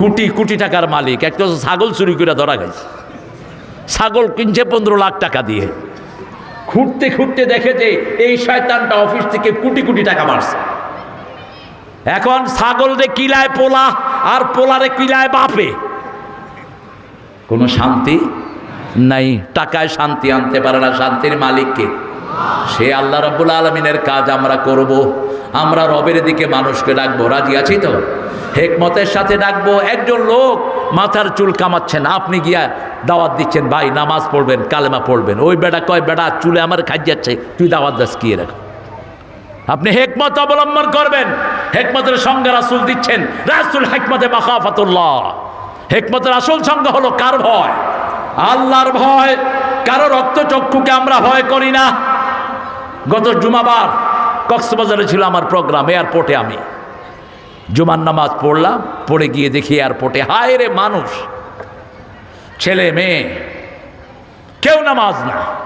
কোটি কোটি টাকার মালিক। একটা ছাগল চুরি করে ধরা গেছে ছাগল কিনছে পনেরো লাখ টাকা দিয়ে। খুঁড়তে খুঁড়তে দেখে যে এই শয়তানটা অফিস থেকে কোটি কোটি টাকা মারছে। এখন ছাগল রে কিলায় পোলা আর পোলারে কিলায় বাপে। কোনো শান্তি নাই। টাকায় শান্তি আনতে পারে না শান্তির মালিককে। সে আল্লাহ রাব্বুল আলমিনের কাজ আমরা করব। আমরা রবের দিকে মানুষকে ডাকবো। রাজি আছি তো? হেকমতের সাথে ডাকবো। একজন লোক মাথার চুল কামাচ্ছেন। আপনি গিয়া দাওয়াত দিচ্ছেন, ভাই, নামাজ পড়বেন, কালেমা পড়বেন। ওই বেটা কয়, বেটা, চুলে আমার খাই যাচ্ছে, তুই দাওয়াত দাস কিয়ে রাখ আপনি হেকমত অবলম্বন করবেন। হেকমতের সঙ্গে রাসুল দিচ্ছেন। রাসুল হেকমতে মাখাফাতুল্লাহ। হেকমতের আসল সঙ্গে হলো কার ভয়? আল্লাহর ভয়। কারও রক্তচক্ষুকে আমরা ভয় করি না। গত জুমাবার কক্সবাজারে ছিল আমার প্রোগ্রাম, এয়ারপোর্টে আমি। জুমার নামাজ পড়লাম, পড়ে গিয়ে দেখি এয়ারপোর্টে, হায় রে মানুষ, ছেলে, মেয়ে, কেউ নামাজ না।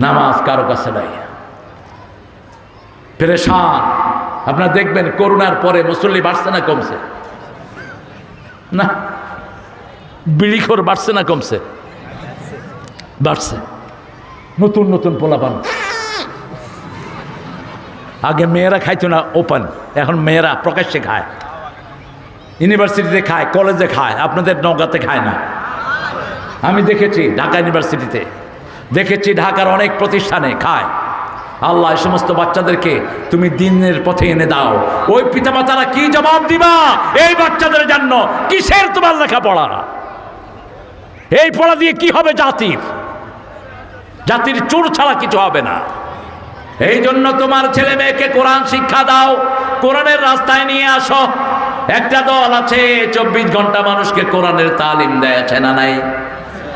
নামাজ কারও কাছে নাই। পেরেশান। আপনারা দেখবেন করোনার পরে মুসল্লি বাড়ছে না কমছে? না। বিড়িখোর বাড়ছে না কমছে? বাড়ছে। নতুন নতুন পোলাপান। আগে মেয়েরা খাইতো না ওপেন এখন মেয়েরা প্রকাশ্যে খায়। ইউনিভার্সিটিতে খায় কলেজে খায়, আপনাদের নৌকাতে খায় না। আমি দেখেছি ঢাকা ইউনিভার্সিটিতে দেখেছি ঢাকার অনেক প্রতিষ্ঠানে খায়। আল্লাহ এই সমস্ত বাচ্চাদেরকে তুমি দিনের পথে এনে দাও। ওই পিতামাতারা কি জবাব দিবা? এই বাচ্চাদের জন্য কিসের তোমার লেখা লেখাপড়া? এই পড়া দিয়ে কি হবে জাতির? জাতির চোর ছাড়া কিছু হবে না। এই জন্য তোমার ছেলে মেয়েকে কোরআন শিক্ষা দাও, কোরআনের রাস্তায় নিয়ে আসো। একটা দল আছে, চব্বিশ ঘণ্টা মানুষকে কোরআনের তালিম দেয়, আছে না নাই?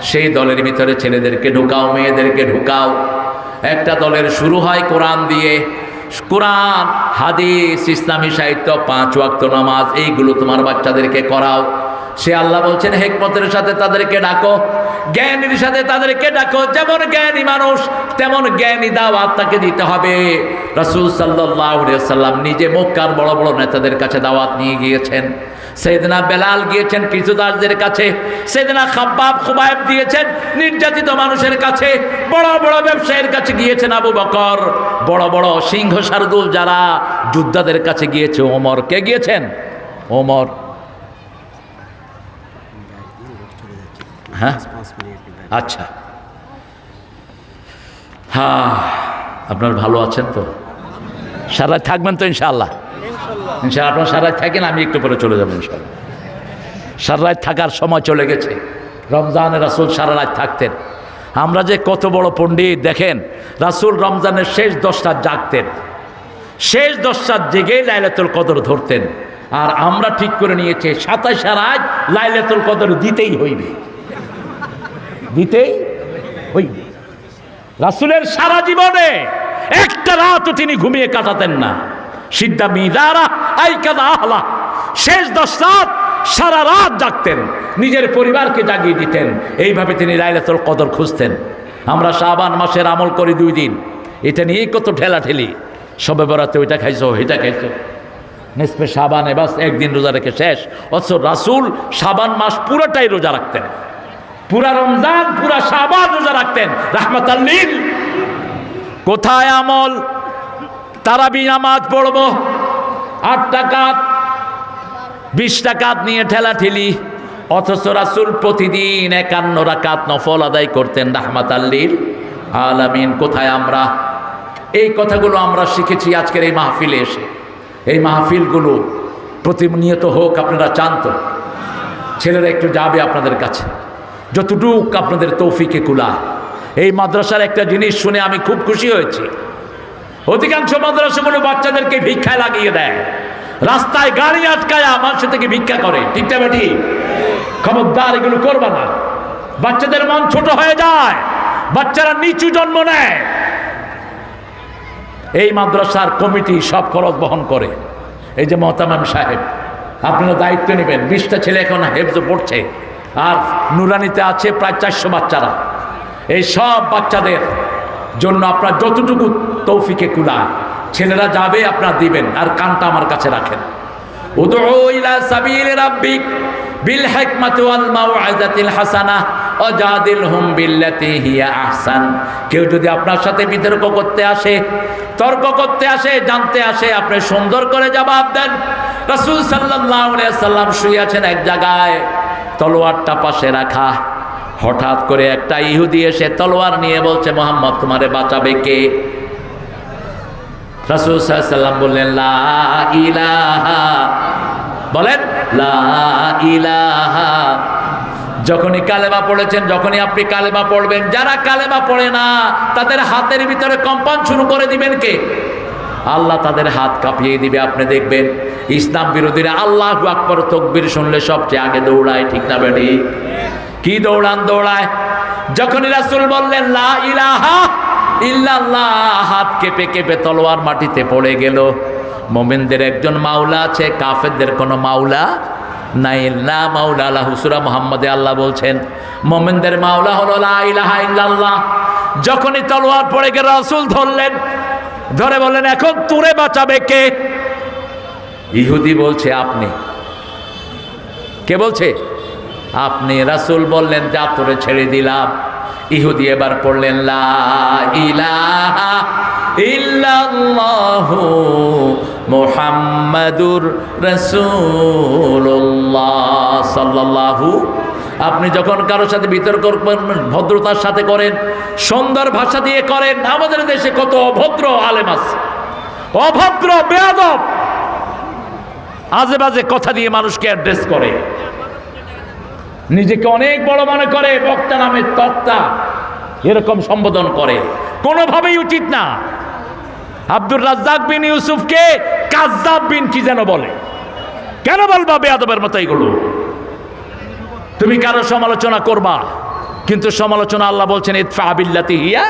সেই দলের ভিতরে ছেলেদেরকে ঢুকাও, মেয়েদেরকে ঢুকাও। একটা দলের শুরু হয় কোরআন দিয়ে। কোরআন, হাদিস, ইসলামী সাহিত্য, পাঁচ ওয়াক্ত নামাজ, এইগুলো তোমার বাচ্চাদেরকে করাও। সে আল্লাহ বলছেন, হেকমতের সাথে তাদেরকে ডাকো। জ্ঞানীর সাথে তাদেরকে ডাকো, যেমন জ্ঞানী মানুষ, তেমন জ্ঞানী দাওয়াত তাকে দিতে হবে। রসুল সাল্লাম নিজে মক্কার বড় বড় নেতাদের কাছে দাওয়াত নিয়ে গিয়েছেন। সেদিনা বেলাল গিয়েছেন কৃষদাসদের কাছে। সেদিনা খাব্বাব খুবাইব দিয়েছেন নির্যাতিত মানুষের কাছে। বড় বড় ব্যবসায়ীর কাছে গিয়েছেন আবু বকর। বড় বড় সিংহ শারদুল যারা যোদ্ধাদের কাছে গিয়েছে। ওমর কে গিয়েছেন? ওমর। হ্যাঁ? আচ্ছা। হ্যাঁ আপনার ভালো আছেন তো? সারা থাকবেন তো ইনশাআল্লাহ? ইনশাআল্লাহ। আপনার সারা রাত থাকেন আমি একটু পরে চলে যাব ইনশাআল্লাহ। সারা থাকার সময় চলে গেছে। রমজানের রাসুল সারা রাত থাকতেন। আমরা যে কত বড় পণ্ডিত দেখেন রাসুল রমজানের শেষ দশটা জাগতেন। শেষ দশটা জেগে লাইলাতুল কদর ধরতেন। আর আমরা ঠিক করে নিয়েছি সাতাশ রাত লাইলাতুল কদর দিতেই হইবে। দিতেই হইবে রাসুলের সারা জীবনে একটা রাতও তিনি ঘুমিয়ে কাটাতেন না। সিদ্ধা মিদারা আই কাদা আহলা। শেষ দশ রাত সারা রাত জাগতেন, নিজের পরিবারকে জাগিয়ে দিতেন। এইভাবে তিনি লাইলাতুল কদর খুঁজতেন। আমরা শাবান মাসের আমল করি দুই দিন। এটা নিয়েই কত ঠেলা ঠেলি সবে বেড়াতে ওইটা খাইছো এটা খাইছো। নেসপে সাবানে বাস একদিন রোজা রেখে শেষ। অথচ রাসুল সাবান মাস পুরোটাই রোজা রাখতেন। পুরা রমজান, পুরা সাবান রোজা রাখতেন। রাহমাত কোথায় আমল? তারাবি নামাজ পড়ব। আট টাকা বিশ টাকা নিয়ে ঠেলা ঠেলি। অথচ রাসুল প্রতিদিন একান্ন রাকাত নফল আদায় করতেন রাহমাত আল্লিল আলামিন, কোথায় আমরা? এই কথাগুলো আমরা শিখেছি আজকের এই মাহফিলে এসে। এই মাহফিলগুলো প্রতিনিয়ত হোক, আপনারা চান তো। ছেলেরা একটু যাবে আপনাদের কাছে। যতটুক আপনাদের তৌফিকে কুলা এই মাদ্রাসার একটা জিনিস শুনে আমি খুব খুশি হয়েছি। অধিকাংশ মাদ্রাসাগুলো বাচ্চাদেরকে ভিক্ষায় লাগিয়ে দেয়। রাস্তায় গাড়ি আটকায়া মানুষের থেকে ভিক্ষা করে? ঠিকটা বেটি? খবরদার, এগুলো করবা না। বাচ্চাদের মন ছোট হয়ে যায়, বাচ্চারা নিচু জন্ম নেয়। এই মাদ্রাসার কমিটি সব খরচ বহন করে। এই যে মহতামাম সাহেব, আপনারা দায়িত্ব নেবেন। বিশটা ছেলে এখন হেফজ পড়ছে। আর নুরানিতে আছে প্রায় চারশো বাচ্চারা। এই সব বাচ্চাদের জন্য আপনার যতটুকু তৌফিকে কুলা ছেলেরা যাবে, আপনার দিবেন, আর কানটা আমার কাছে রাখেন। বিল মাউইজাতিল হাসানাহ ওয়াজাদিলহুম বিল্লাতি হিয়া আহসান। কেউ যদি আপনার সাথে বিতর্ক করতে আসে, তর্ক করতে আসে, জানতে আসে, আপনি সুন্দর করে জবাব দেন। রসুল আলাইহি সাল্লাম শুয়ে আছেন এক জায়গায়। তলোয়ারটা পাশে রাখা। হঠাৎ করে একটা ইহুদি এসে তলোয়ার নিয়ে বলছে, মোহাম্মদ, তোমারে বাঁচাবে কে? রাসূল সাল্লাম বললেন, লা ইলাহা। বলেন, লা ইলাহা। যখনই কালেমা পড়েছেন, যখনই আপনি কালেমা পড়বেন, যারা কালেমা পড়ে না, তাদের হাতের ভিতরে কম্পন শুরু করে দিবেন কে? আল্লাহ তাদের হাত কাঁপিয়ে দিবে, আপনি দেখবেন ইসলাম বিরোধীরা আল্লাহ আকবর তকবির শুনলে সবচেয়ে আগে দৌড়ায়, ঠিক না বেটি? কি দৌড়ান দৌড়ায়? যখনই রাসূল বললেন, লা ইলাহা হাত কেঁপে কেঁপে তলোয়ার মাটিতে পড়ে গেল। মোমেনদের একজন মাওলা আছে, কাফেরদের কোনো মাওলা নাই। লা মাওলা আল্লাহ হুসুরা মোহাম্মদে আল্লাহ বলছেন, মোমেনদের মাওলা হলো লা ইলাহা ইল্লাল্লাহ। যখনই তলোয়ার পড়ে গেল, রাসূল ধরলেন ধরে বললেন, এখন তুরে বাঁচাবে কে? ইহুদি বলছে, আপনি। কে বলছে? আপনি। রাসুল বললেন, যা তোরে ছেড়ে দিলাম। ইহুদি এবার পড়লেন, লা মুহাম্মাদুর রাসূলুল্লাহ সাল্লাল্লাহু আপনি যখন কারোর সাথে বিতর্ক ভদ্রতার সাথে করেন সুন্দর ভাষা দিয়ে করেন, আমাদের দেশে কত অভদ্র আলেম আছে। অভদ্র, বেয়াদব। আজে বাজে কথা দিয়ে মানুষকে অ্যাড্রেস করে। নিজেকে অনেক বড় মনে করে, বক্তা নামে তক্তা, এরকম সম্বোধন করে। কোনোভাবেই উচিত না। আব্দুর রাজ্জাক বিন ইউসুফকে কাজ্জাব বিন কি যেন বলে? কেন বলবা বেয়াদবের মতো এইগুলো তুমি কারও সমালোচনা করবা, কিন্তু সমালোচনা আল্লাহ বলছেন হিয়া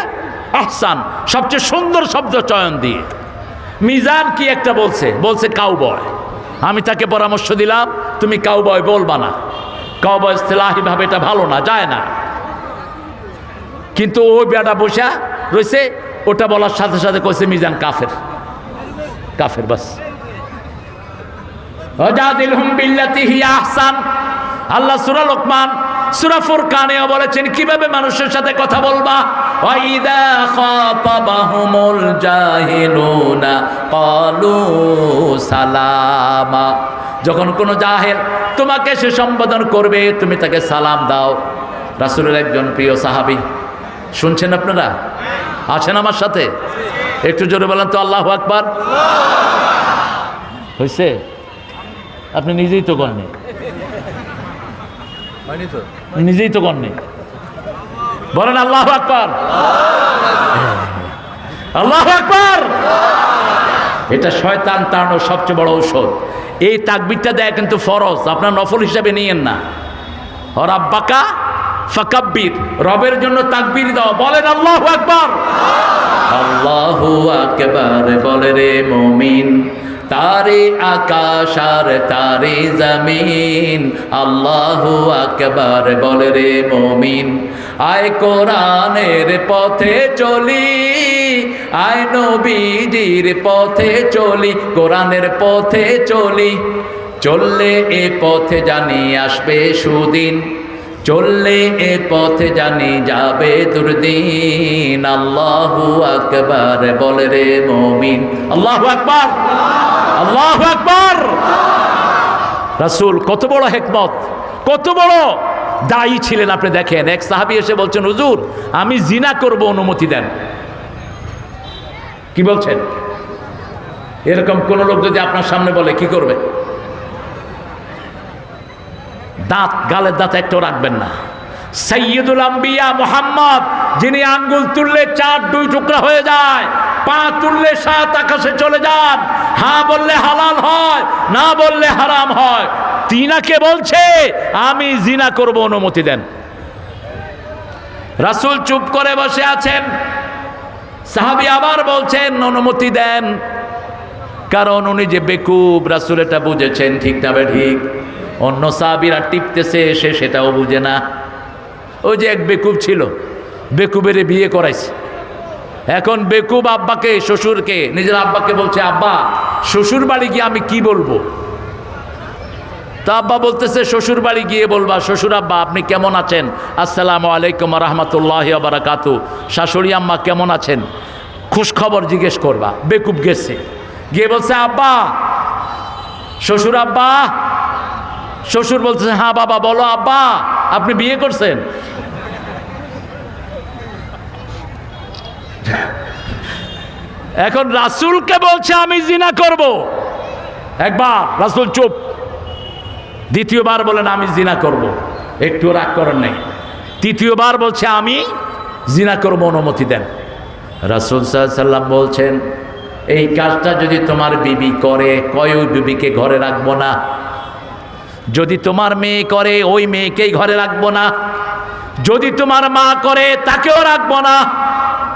আহসান। সবচেয়ে সুন্দর শব্দ চয়ন দিয়ে। মিজান কি একটা বলছে? বলছে কাউবয়। আমি তাকে পরামর্শ দিলাম, তুমি কাউবয় বলবা না। কাউ কাউবয় ইস্তেলাহিভাবে এটা ভালো না, যায় না। কিন্তু ওই বেটা বসা রয়েছে, ওটা বলার সাথে সাথে কইছে, মিজান কাফের। কাফের বাস। আহসান। আল্লাহ সুরা লোকমান, সূরা ফুরকানেও বলেছেন, কীভাবে মানুষের সাথে কথা বলবা? সালামা। যখন কোনো জাহেল তোমাকে সে সম্বোধন করবে, তুমি তাকে সালাম দাও। রাসূলের একজন প্রিয় সাহাবী, শুনছেন আপনারা? আছেন আমার সাথে? একটু জোরে বলেন তো, আল্লাহ আকবার। হয়েছে আপনি নিজেই তো করেননি। নিজেই তো করেননি বলেন আল্লাহ আকবার। আল্লাহ আকবার। এটা শয়তান তাড়ানোর সবচেয়ে বড় ঔষধ। এই তাকবিরটা দেয় কিন্তু ফরজ। আপনার নফল হিসাবে নিয়েন না। ওর আব্বাকা ফাকাব্বির। রবের জন্য তাকবির দাও। বলেন আল্লাহ আকবার। আল্লাহু আকবার। বলে রে মুমিন। তারে আকাশ আর তারে জমিন, আল্লাহু আকবার বলে রে মমিন। আয় কোরআনের পথে চলি, আয় নবীজির পথে চলি, কোরআনের পথে চলি। চললে এ পথে জানি আসবে সুদিন। চললে এ পথে জানি যাবে দুর্দিন। আল্লাহু আকবার, বলে রে মমিন। আল্লাহ আকবার। আল্লাহ আকবার। রাসূল, কত বড় হেকমত, কত বড় দায়ী ছিলেন আপনি দেখেন। এক সাহাবী এসে বলছেন, হুজুর, আমি জিনা করব, অনুমতি দেন। কি বলছেন? এরকম কোন লোক যদি আপনার সামনে বলে, কি করবে? দাঁত, গালের দাঁত একটাও রাখবেন না। সৈয়দুল আম্বিয়া মোহাম্মদ, যিনি আঙ্গুল তুললে চার, দুই টুকরা হয়ে যায়, পা তুললে সাত আকাশে চলে যান হ্যাঁ বললে হালাল হয়, না বললে হারাম হয়। তিনাকে বলছে, আমি জিনা করব অনুমতি দেন। রাসূল চুপ করে বসে আছেন। সাহাবি আবার বলছেন, অনুমতি দেন। কারণ উনি যে বেকুব, রাসূল এটা বুঝেছেন, ঠিক না ঠিক? অন্য সাহাবিরা টিপতেছে, সে সেটাও বুঝে না। ওই যে এক বেকুব ছিল, বেকুবের বিয়ে করাইছে। এখন বেকুব আব্বাকে, শ্বশুরকে, নিজের আব্বাকে বলছে, আব্বা শ্বশুর বাড়ি গিয়ে আমি কি বলব? তা আব্বা বলতেছে শ্বশুর বাড়ি গিয়ে বলবা, শ্বশুর আব্বা, আপনি কেমন আছেন? আসসালামু আলাইকুম রহমতুল্লাহ বারাকাতু শাশুড়ি আম্মা কেমন আছেন? খুশ খবর জিজ্ঞেস করবা। বেকুব গেছে। গিয়ে বলছে, আব্বা, শ্বশুর আব্বা শ্বশুর বলতেছে হ্যাঁ বাবা, বলো, আব্বা, আপনি বিয়ে করছেন? এখন রাসূলকে বলছে, আমি জিনা করব। একবার, রাসূল চুপ। দ্বিতীয়বার বলেন, আমি জিনা করব। একটু রাগ করেন নেই। তৃতীয়বার বলছে, আমি জিনা করব, অনুমতি দেন। রাসূল সাল্লাম বলছেন, এই কাজটা যদি তোমার বিবি করে কয় বিবিকে ঘরে রাখব না? যদি তোমার মেয়ে করে, ওই মেয়েকেই ঘরে রাখব না। যদি তোমার মা করে, তাকেও রাখব না।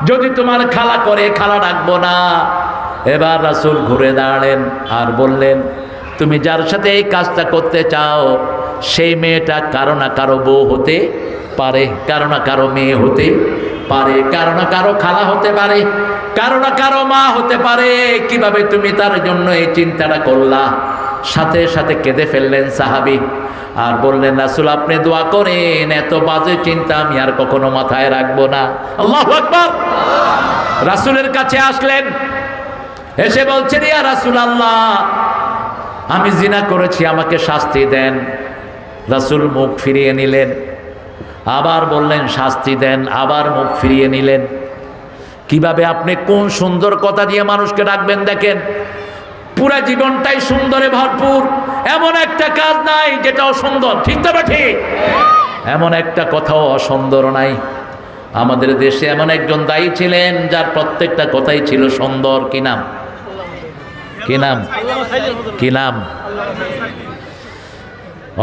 যদি তোমার খালা করে, খালা রাখব না। এবার রাসুল ঘুরে দাঁড়ালেন আর বললেন, তুমি যার সাথে এই কাজটা করতে চাও, সেই মেয়েটা কারও না কারও বউ হতে পারে, কারও না কারও মেয়ে হতে পারে, কারও না কারও খালা হতে পারে, কারও না কারও মা হতে পারে। কীভাবে তুমি তার জন্য এই চিন্তাটা করলা? সাথে সাথে কেঁদে ফেললেন সাহাবি। আর বললেন, রাসুল, আপনি দোয়া করেন, এত বাজে চিন্তা আমি আর কখনো মাথায় রাখব না। রাসুলের কাছে আসলেন, এসে বলছেন, ইয়া রাসুল আল্লাহ আমি জিনা করেছি, আমাকে শাস্তি দেন। রাসুল মুখ ফিরিয়ে নিলেন, আবার বললেন, শাস্তি দেন, আবার মুখ ফিরিয়ে নিলেন। কীভাবে আপনি কোন সুন্দর কথা দিয়ে মানুষকে ডাকবেন দেখেন? পুরা জীবনটাই সুন্দরে ভরপুর। এমন একটা কাজ নাই যেটা অসুন্দর ঠিক তো ঠিক? এমন একটা কথাও অসুন্দর নাই। আমাদের দেশে এমন একজন দায়ী ছিলেন যার প্রত্যেকটা কথাই ছিল সুন্দর। কি নাম? কি নাম? কি নাম?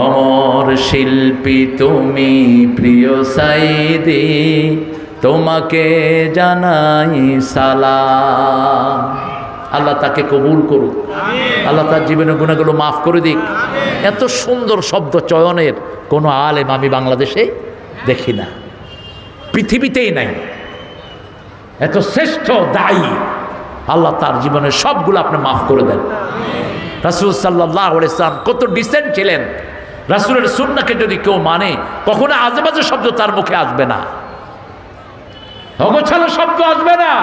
অমর শিল্পী, তুমি প্রিয় সাইদি, তোমাকে জানাই সালাম। আল্লাহ তাকে কবুল করুক। আল্লাহ তার জীবনের গুণাগুলো মাফ করে দিক। এত সুন্দর শব্দ চয়নের কোনো আলেম আমি বাংলাদেশে দেখি না। পৃথিবীতেই নাই। এত শ্রেষ্ঠ দায়ী। আল্লাহ তার জীবনের সবগুলো আপনি মাফ করে দেন। রাসুল সাল্লাহ ইসলাম কত ডিসেন্ট ছিলেন। রাসুলের সুন্নাকে যদি কেউ মানে কখনো আজেবাজে শব্দ তার মুখে আসবে না। অগোছালো শব্দ আসবে না।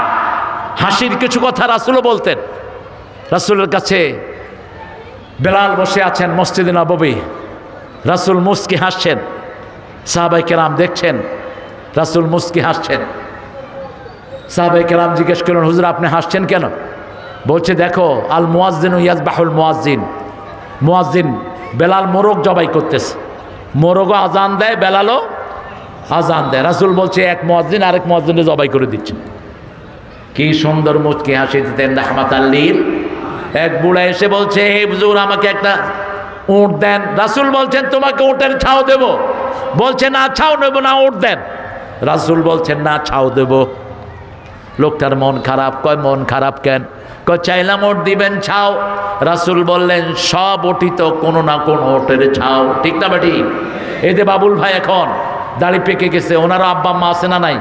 হাসির কিছু কথা রাসুলও বলতেন। রাসুলের কাছে বেলাল বসে আছেন মসজিদে নববী। রাসুল মুস্কি হাসছেন। সাহাবাই কেরাম দেখছেন, রাসুল মুস্কি হাসছেন। সাহাবাই কেরাম জিজ্ঞেস করলেন, হুজুর, আপনি হাসছেন কেন? বলছে, দেখো আল মুয়াজ্জিন ইয়াজ বাহুল মুয়াজ্জিন। মুয়াজ্জিন বেলাল মোরগ জবাই করতেছে। মোরগও আজান দেয়, বেলালও আজান দেয়। রাসুল বলছে, এক মুয়াজ্জিন আরেক মুয়াজ্জিনে জবাই করে দিচ্ছে কি সুন্দর মুচকি হাসি দিতেন রাহমাত আল্লিল। এক বুড়া এসে বলছে, হে হুজুর, আমাকে একটা উঁট দেন। রাসুল বলছেন, তোমাকে উটের ছাও দেব। বলছে, না, ছাও নেব না উঠ দেন। রাসুল বলছেন, না, ছাও দেব। লোকটার মন খারাপ, কয়, মন খারাপ কেন? কয়, চাইলাম ওট দিবেন, ছাও। রাসুল বললেন, সব ওটিত কোনো না কোনো ওটের ছাও। ঠিক না বেটি? এতে বাবুল ভাই এখন দাড়ি পেকে গেছে, ওনারও আব্বা মা আছে না নাই?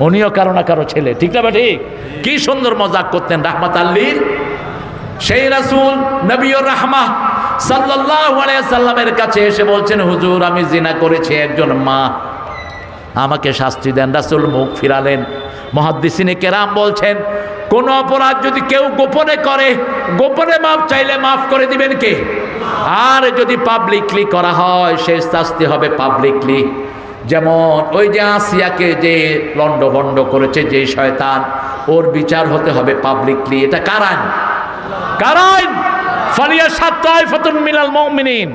উনিও কারও না কারও ছেলে। ঠিক না ঠিক কি সুন্দর মজাক করতেন রাহমাত আল্লির সেই রাসুল নবীর রাহমা সাল্লামের কাছে এসে বলছেন, হুজুর, আমি জিনা করেছি একজন মা। আমাকে শাস্তি দেন। রাসুল মুখ ফিরালেন। মহাদ্দিসিনে কেরাম বলছেন, কোন অপরাধ যদি কেউ গোপনে করে, গোপনে মাফ চাইলে মাফ করে দিবেন কে? আর যদি পাবলিকলি করা হয় সে শাস্তি হবে পাবলিকলি যেমন ওই যে আসিয়াকে যে লণ্ডভণ্ড করেছে, যে শয়তান, ওর বিচার হতে হবে পাবলিকলি এটা কারান কারান ফালিয়া সাত্তায় ফতুন মিলাল মমিনিন।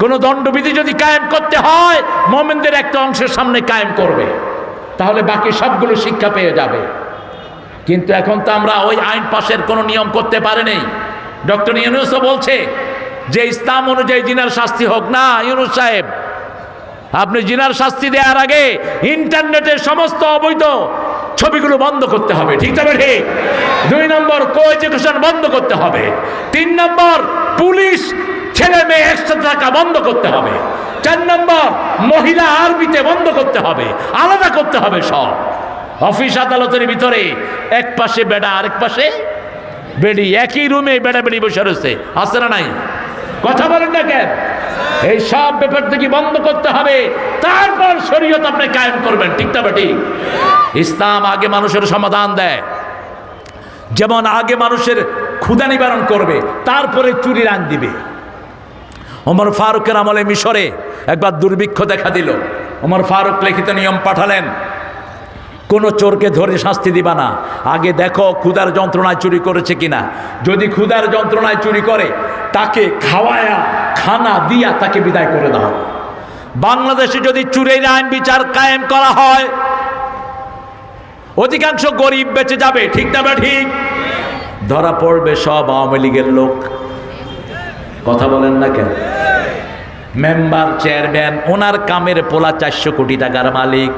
কোন দণ্ডবিধি যদি কায়েম করতে হয়, মোমেনদের একটা অংশের সামনে কায়েম করবে। তাহলে বাকি সবগুলো শিক্ষা পেয়ে যাবে। কিন্তু এখন তো আমরা ওই আইন পাশের কোনো নিয়ম করতে পারিনি ডক্টর ইউনুসও বলছে, যে ইসলাম অনুযায়ী জিনার শাস্তি হোক না, ইউনুস সাহেব আপনি জিনার শাস্তি দেওয়ার আগে ইন্টারনেটের সমস্ত অবৈধ ছবিগুলো বন্ধ করতে হবে, ঠিক তবে ঠিক দুই নম্বর, কো বন্ধ করতে হবে। তিন নম্বর, পুলিশ ছেলে মেয়ে একসাথে থাকা বন্ধ করতে হবে। চার নম্বর, মহিলা আরবিতে বন্ধ করতে হবে। আলাদা করতে হবে সব। অফিস আদালতের ভিতরে এক পাশে বেড়া, আরেক পাশে বেডি। একই রুমে বেড়া বেড়ি বসে রয়েছে। আছে না নাই? কথা বলেন না কেন? এই সব ব্যাপার থেকে বন্ধ করতে হবে। তারপর শরীয়ত আপনি কায়েম করবেন, ঠিক না ঠিক ইসলাম আগে মানুষের সমাধান দেয়। যেমন আগে মানুষের ক্ষুদা নিবারণ করবে, তারপরে চুরির আইন দিবে। ওমর ফারুকের আমলে মিশরে একবার দুর্ভিক্ষ দেখা দিল। ওমর ফারুক লিখিত নিয়ম পাঠালেন, কোনো চোরকে ধরে শাস্তি দিবা না। আগে দেখো ক্ষুদার যন্ত্রণায় চুরি করেছে কিনা। যদি ক্ষুদার যন্ত্রণায় চুরি করে, তাকে খাওয়ায়া খানা দিয়া তাকে বিদায় করে দাও। বাংলাদেশে যদি চুরির আইন বিচার কায়েম করা হয়, অধিকাংশ গরিব বেঁচে যাবে, ঠিক না ঠিক? ধরা পড়বে সব আওয়ামী লীগের লোক। কথা বলেন না কেন? মেম্বার, চেয়ারম্যান, ওনার কামের পোলা চারশো কোটি টাকার মালিক।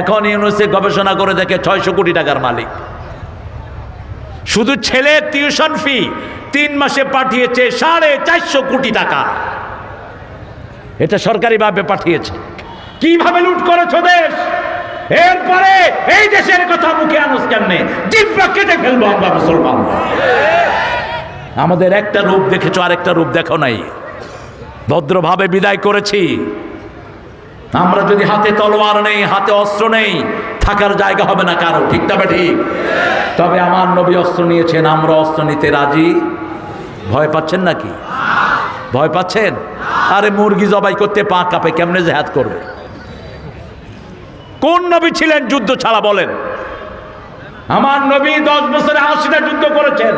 এখন ইউনুসে গবেষণা করে দেখে ছয়শো কোটি টাকার মালিক। শুধু ছেলে টিউশন ফি তিন মাসে পাঠিয়েছে সাড়ে চারশো কোটি টাকা। এটা সরকারিভাবে পাঠিয়েছে। কীভাবে লুট করেছ দেশ? এরপরে এই দেশের কথা মুখে আনুস কেমনে? জিব্বা কেটে ফেলব আমরা মুসলমান। আমাদের একটা রূপ দেখেছ, আরেকটা রূপ দেখো নাই। ভদ্রভাবে বিদায় করেছি। আমরা যদি হাতে তলোয়ার নেই, হাতে অস্ত্র নেই, থাকার জায়গা হবে না কারও ঠিক তবে ঠিক? তবে আমার নবী অস্ত্র নিয়েছেন, আমরা অস্ত্র নিতে রাজি। ভয় পাচ্ছেন নাকি? ভয় পাচ্ছেন? আরে মুরগি জবাই করতে পা কাপে, কেমনে জেহাদ করবে? কোন নবী ছিলেন যুদ্ধ ছাড়া বলেন? আমার নবী দশ বছরে আশিটা যুদ্ধ করেছেন।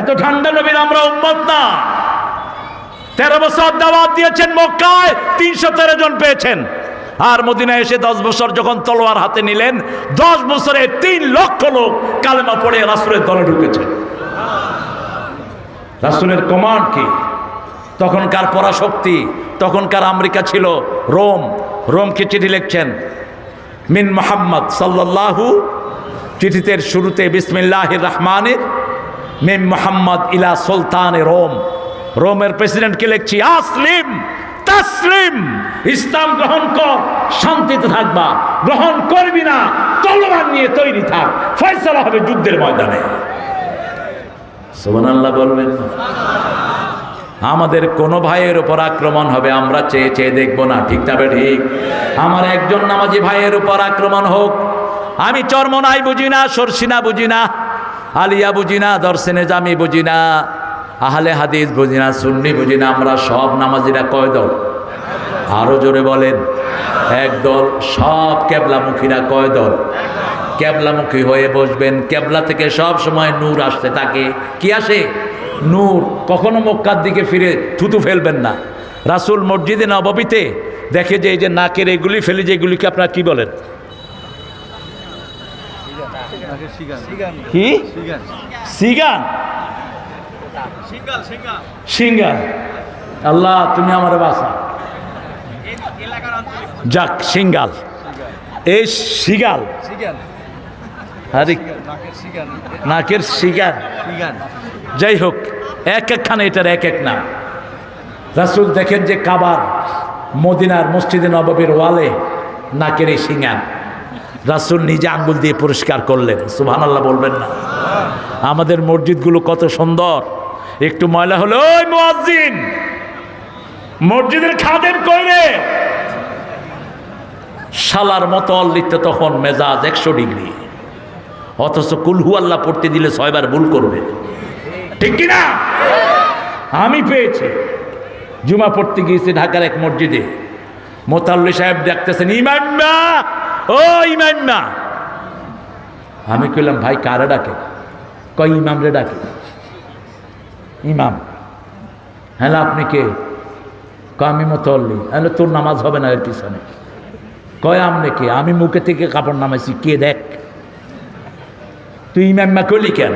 এত ঠান্ডা নবীর আমরা উম্মত না। তেরো বছর দাওয়াত দিয়েছেন মক্কায়, তিনশো তেরো জন পেয়েছেন। আর মদিনায় এসে দশ বছর যখন তলোয়ার হাতে নিলেন, দশ বছরে তিন লক্ষ লোক কালেমা পড়ে রাসুলের দলে ঢুকেছেন রাসুলের কমান্ড কি? তখনকার পরাশক্তি, তখনকার আমেরিকা ছিল রোম। রোমকে চিঠি লিখছেন? মিন মোহাম্মদ সাল্লাল্লাহু, চিঠিতে শুরুতে বিসমিল্লাহ রহমানের মিম মোহাম্মদ ইলা সুলতান রোম। রোমের প্রেসিডেন্টকে লিখছি? আসলিম, তাসলিম। ইসলাম গ্রহণ কর, শান্তিতে থাকবা। গ্রহণ করবি না, তলোয়ার নিয়ে তৈরি থাক। ফয়সালা হবে যুদ্ধের ময়দানে। সুবহানাল্লাহ বলবেন। আমাদের কোনো ভাইয়ের উপর আক্রমণ হবে, আমরা চেয়ে চেয়ে দেখব না, ঠিক তবে ঠিক? আমার একজন নামাজি ভাইয়ের উপর আক্রমণ হোক। আমি চর্মনাই বুঝি না, সরসিনা বুঝি না, আলিয়া বুঝি না, দর্শনে জামি বুঝি না, আহলে হাদিস বুঝি না, সুন্নি বুঝি না, আমরা সব নামাজিরা কয় দল? আরও জোরে বলেন, এক দল, সব ক্যাবলামুখীরা কয় দল? ক্যাবলামুখী হয়ে বসবেন। ক্যাবলা থেকে সব সময় নূর আসতে থাকে। কি আসে? নূর। কখনো মক্কার দিকে ফিরে থুতু ফেলবেন না। রাসুল মসজিদে নববীতে দেখে যে এই যে নাকের এগুলি ফেলে যে এগুলিকে আপনারা কি বলেন? আল্লাহ, তুমি আমার বাসা যাক, সিঙ্গাল। এই সিগাল। নাকের সিগান যাই হোক এক একখানে এটার এক এক নাম। রাসুল দেখেন যে কাবার মদিনার মসজিদে নবাবের ওয়ালে নাকের এই সিঙ্গান রাসুল নিজে আঙ্গুল দিয়ে পরিষ্কার করলেন। সুবহান আল্লাহ বলবেন না। আমাদের মসজিদগুলো কত সুন্দর। একটু ময়লা হলো ওই মুয়াজ্জিন মসজিদের খাদেম কইরে শালার মতো লিখতে তখন মেজাজ একশো ডিগ্রি। অথচ কুলহু আল্লাহ পড়তে দিলে ছয়বার ভুল করবে। ঠিক কিনা? আমি পেয়েছি। জুমা পড়তে গিয়েছি ঢাকার এক মসজিদে। মোতাল্লি সাহেব দেখতেছেন ইমাম্মা ও ইমাম্মা আমি কইলাম, ভাই, কারে ডাকে? কই ইমাম রে ডাকে। ইমাম। হ্যাঁ আপনি কে? আমি মোতাল্লি। হ্যাঁ তোর নামাজ হবে না এর পিছনে। কয় আমনে কে? আমি মুখে থেকে কাপড় নামাইছি, কে দেখ? তুই ইমাম্মা কইলি কেন?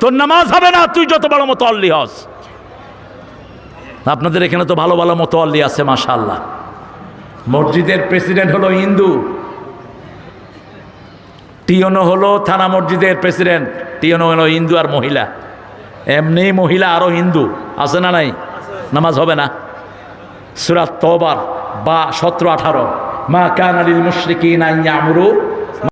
তোর নামাজ হবে না, তুই যত বড় মতো অল্লি হস। আপনাদের এখানে তো ভালো ভালো মতো অল্লি আছে মাশাল্লাহ মসজিদের প্রেসিডেন্ট হলো হিন্দু। টিয়নো হলো থানা মসজিদের প্রেসিডেন্ট। টিয়নো হলো হিন্দু আর মহিলা। এমনি মহিলা আরও হিন্দু। আছে না নাই? নামাজ হবে না। সুরাত বা সতেরো আঠারো। মা কান আলিল মুশরিকিন আইয়ামরু